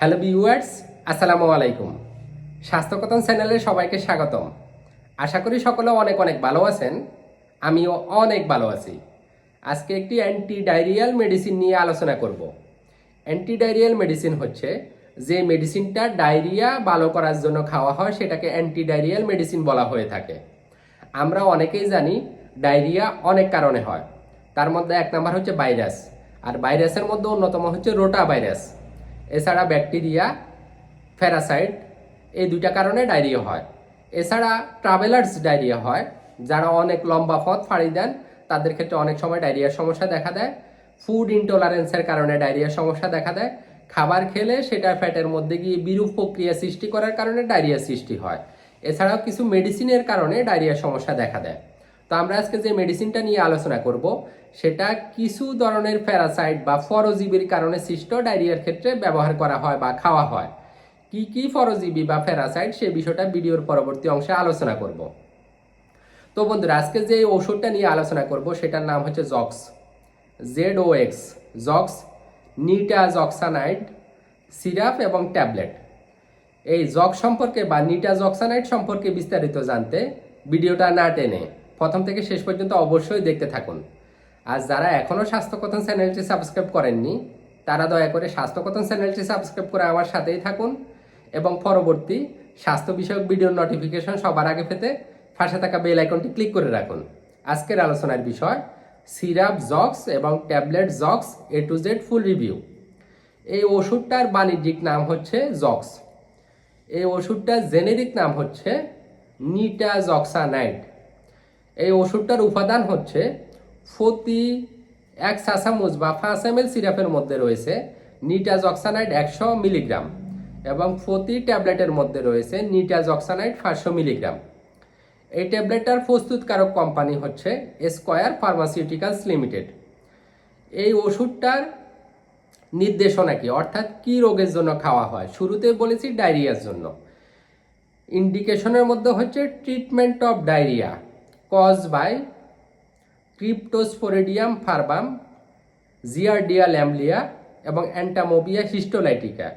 Hello viewers, আসসালামু আলাইকুম। স্বাস্থ্যকথন চ্যানেলে সবাইকে স্বাগতম। আশা করি সকলে অনেক অনেক ভালো আছেন। আমিও অনেক ভালো আছি। আজকে একটি অ্যান্টি ডায়রিয়াল মেডিসিন নিয়ে আলোচনা করব। অ্যান্টি ডায়রিয়াল মেডিসিন হচ্ছে যে মেডিসিনটা ডায়রিয়া ভালো করার জন্য খাওয়া হয়, সেটাকে অ্যান্টি ডায়রিয়াল মেডিসিন বলা হয়ে থাকে। আমরা অনেকেই জানি ডায়রিয়া অনেক কারণে হয়। তার মধ্যে এক নাম্বার হচ্ছে ভাইরাস। আর ভাইরাসের মধ্যে অন্যতম হচ্ছে রোটা ভাইরাস। এছাড়া ব্যাকটেরিয়া, প্যারাসাইট, এই দুইটা কারণে ডায়রিয়া হয়। এছাড়া ট্রাভেলার্স ডায়রিয়া হয়, যারা অনেক লম্বা পথ ফাড়ি দেন, তাদের ক্ষেত্রে অনেক সময় ডায়রিয়ার সমস্যা দেখা দেয়। ফুড ইনটলারেন্সের কারণে ডায়রিয়ার সমস্যা দেখা দেয়। খাবার খেলে সেটা ফ্যাটের মধ্যে গিয়ে বিরূপ প্রক্রিয়া সৃষ্টি করার কারণে ডায়রিয়া সৃষ্টি হয়। এছাড়াও কিছু মেডিসিনের কারণে ডায়রিয়ার সমস্যা দেখা দেয়। তো আমরা আজকে যে মেডিসিনটা নিয়ে আলোচনা করব, সেটা কিছু ধরনের প্যারাসাইট বা ফরজীবীর কারণে সৃষ্ট ডায়রিয়ার ক্ষেত্রে ব্যবহার করা হয় বা খাওয়া হয়। কি কি ফরজীবী বা প্যারাসাইট সে বিষয়টা ভিডিওর পরবর্তী অংশে আলোচনা করব। তো বন্ধুরা, আজকে যে ওষুধটা নিয়ে আলোচনা করব, সেটার নাম হচ্ছে Zox. Z O X Zox, nitazoxanide syrup এবং ট্যাবলেট। এই জক সম্পর্কে বা নিটাজক্সানাইড সম্পর্কে বিস্তারিত জানতে ভিডিওটা না টেনে প্রথম থেকে শেষ পর্যন্ত অবশ্যই দেখতে থাকুন। আর যারা এখনও স্বাস্থ্যকথন চ্যানেলটি সাবস্ক্রাইব করেননি, তারা দয়া করে স্বাস্থ্যকথন চ্যানেলটি সাবস্ক্রাইব করে আমার সাথেই থাকুন এবং পরবর্তী স্বাস্থ্য বিষয়ক ভিডিওর নোটিফিকেশন সবার আগে পেতে পাশে থাকা বেল আইকনটি ক্লিক করে রাখুন। আজকের আলোচনার বিষয়, সিরাপ, জক্স এবং tablet Zox A to Z full review এই ওষুধটার বাণিজ্যিক নাম হচ্ছে জক্স। এই ওষুধটার জেনেরিক নাম হচ্ছে নিটা নিটাজক্সানাইড। এই ওষুধটার উপাদান হচ্ছে প্রতি এক চামচ বা পাঁচ এম সিরাপের মধ্যে রয়েছে নিটাজক্সানাইড একশো মিলিগ্রাম এবং প্রতি ট্যাবলেটের মধ্যে রয়েছে নিটাজক্সানাইড পাঁচশো মিলিগ্রাম। এই ট্যাবলেটটার প্রস্তুতকারক কোম্পানি হচ্ছে স্কয়ার ফার্মাসিউটিক্যালস লিমিটেড। এই ওষুধটার নির্দেশনা কি? অর্থাৎ কি রোগের জন্য খাওয়া হয়? শুরুতে বলেছি ডায়রিয়ার জন্য। ইন্ডিকেশনের মধ্যে হচ্ছে treatment of diarrhoea cause by cryptosporidium parvum giardia lamblia এবং অ্যান্টামোবিয়া হিস্টোলাইটিকা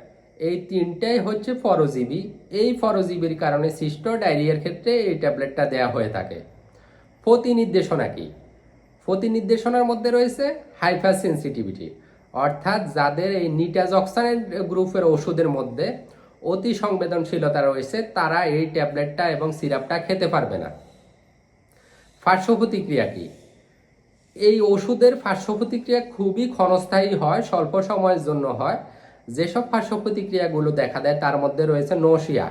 এই তিনটাই হচ্ছে ফরজীবী এই ফরজীবীর কারণে সৃষ্ট ডায়রিয়ার ক্ষেত্রে এই ট্যাবলেটটা দেওয়া হয়ে থাকে। প্রতি নির্দেশনা কি? প্রতি নির্দেশনার মধ্যে রয়েছে হাইপার সেন্সিটিভিটি অর্থাৎ যাদের এই নিটাজক্সানের গ্রুপের ওষুধের মধ্যে অতি সংবেদনশীলতা রয়েছে, তারা এই ট্যাবলেটটা এবং সিরাপটা খেতে পারবে না। পার্শ্ব প্রতিক্রিয়া কি? এই ওষুধের পার্শ্ব প্রতিক্রিয়া খুবই ক্ষণস্থায়ী হয়, স্বল্প সময়ের জন্য হয়। যেসব পার্শ্ব প্রতিক্রিয়াগুলো দেখা দেয়, তার মধ্যে রয়েছে নশিয়া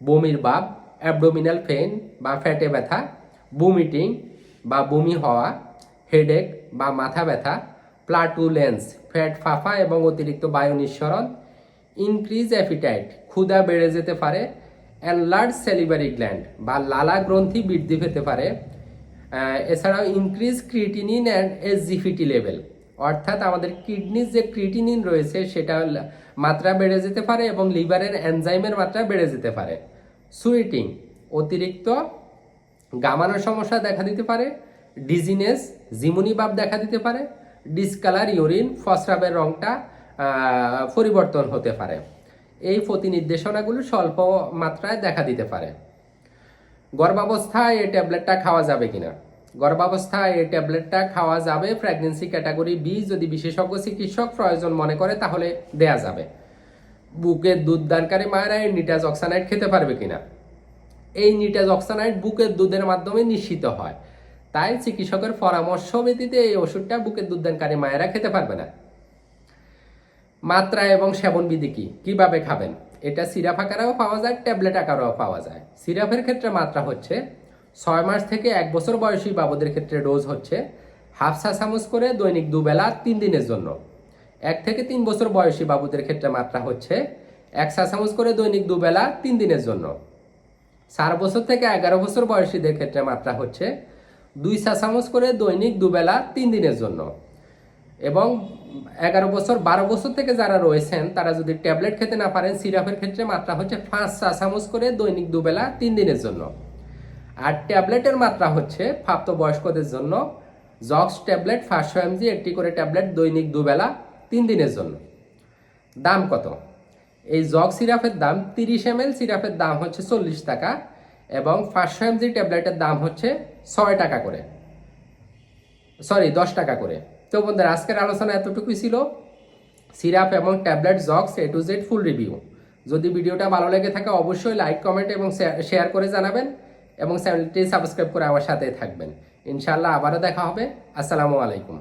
বমির ভাব অ্যাবডোমিনাল পেন বা ফ্যাটে ব্যথা বুমিটিং বা বমি হওয়া হেডেক বা মাথা ব্যথা প্লাটুলেন্স ফ্যাট ফাফা এবং অতিরিক্ত বায়ু নিঃসরণ ইনক্রিজ অ্যাপিটাইট ক্ষুধা বেড়ে যেতে পারে অ্যানলার্জ সেলিভারি গ্ল্যান্ড বা লালা গ্রন্থি বৃদ্ধি পেতে পারে এছাড়াও increase creatinine and SGPT level অর্থাৎ আমাদের কিডনির যে ক্রিটিনিন রয়েছে, সেটা মাত্রা বেড়ে যেতে পারে এবং লিভারের এনজাইমের মাত্রা বেড়ে যেতে পারে। সুইটিং অতিরিক্ত গামানোর সমস্যা দেখা দিতে পারে ডিজিনেস জিমুনি ভাব দেখা দিতে পারে ডিসকালার ইউরিন ফসরাবের রংটা পরিবর্তন হতে পারে। এই প্রতি নির্দেশনাগুলো স্বল্প মাত্রায় দেখা দিতে পারে। গর্ভাবস্থায় এই ট্যাবলেটটা খাওয়া যাবে কিনা? গর্ভাবস্থায় এই ট্যাবলেটটা খাওয়া যাবে প্রেগনেন্সি ক্যাটাগরি বি যদি বিশেষজ্ঞ চিকিৎসক প্রয়োজন মনে করে তাহলে দেয়া যাবে। বুকের দুধ দানকারী মায়েরা এই নিটাজক্সানাইড খেতে পারবে কিনা? এই নিটাজক্সানাইড বুকের দুধের মাধ্যমে নিশ্চিত হয়। তাই চিকিৎসকের পরামর্শ ব্যতীত এই ওষুধটা বুকের দুধদানকারী মায়েরা খেতে পারবে না। মাত্রা এবং সেবন বিধি কি? কীভাবে খাবেন? এটা সিরাপ আকারেও পাওয়া যায়, ট্যাবলেট আকারেও পাওয়া যায়। সিরাপের ক্ষেত্রে মাত্রা হচ্ছে ছয় মাস থেকে এক বছর বয়সী বাবুদের ক্ষেত্রে ডোজ হচ্ছে হাফ চা চামচ করে দৈনিক দুবেলা তিন দিনের জন্য। এক থেকে তিন বছর বয়সী বাবুদের ক্ষেত্রে মাত্রা হচ্ছে এক চা চামচ করে দৈনিক দুবেলা তিন দিনের জন্য। চার বছর থেকে এগারো বছর বয়সীদের ক্ষেত্রে মাত্রা হচ্ছে দুই চা চামচ করে দৈনিক দুবেলা তিন দিনের জন্য। এবং এগারো বছর, বারো বছর থেকে যারা রয়েছেন, তারা যদি ট্যাবলেট খেতে না পারেন, সিরাপের ক্ষেত্রে মাত্রা হচ্ছে পাঁচ চা চামচ করে দৈনিক দুবেলা তিন দিনের জন্য। আর ট্যাবলেটের মাত্রা হচ্ছে প্রাপ্তবয়স্কদের জন্য জক্স ট্যাবলেট, পাঁচশো এমজি একটি করে ট্যাবলেট দৈনিক দুবেলা তিন দিনের জন্য। দাম কত? এই জগ সিরাপের দাম তিরিশ এম এল সিরাপের দাম হচ্ছে চল্লিশ টাকা এবং পাঁচশো এমজি ট্যাবলেটের দাম হচ্ছে ছয় টাকা করে। সরি, দশ টাকা করে। তো বন্ধুরা, আজকের আলোচনা এতটুকুই ছিল। সিরাপ এবং tablet Zox A to Z full review যদি ভিডিওটা ভালো লেগে থাকে, অবশ্যই লাইক কমেন্ট এবং শেয়ার করে জানাবেন এবং চ্যানেলটি সাবস্ক্রাইব করে আমার সাথে থাকবেন। ইনশাল্লাহ আবারও দেখা হবে। আসসালামু আলাইকুম।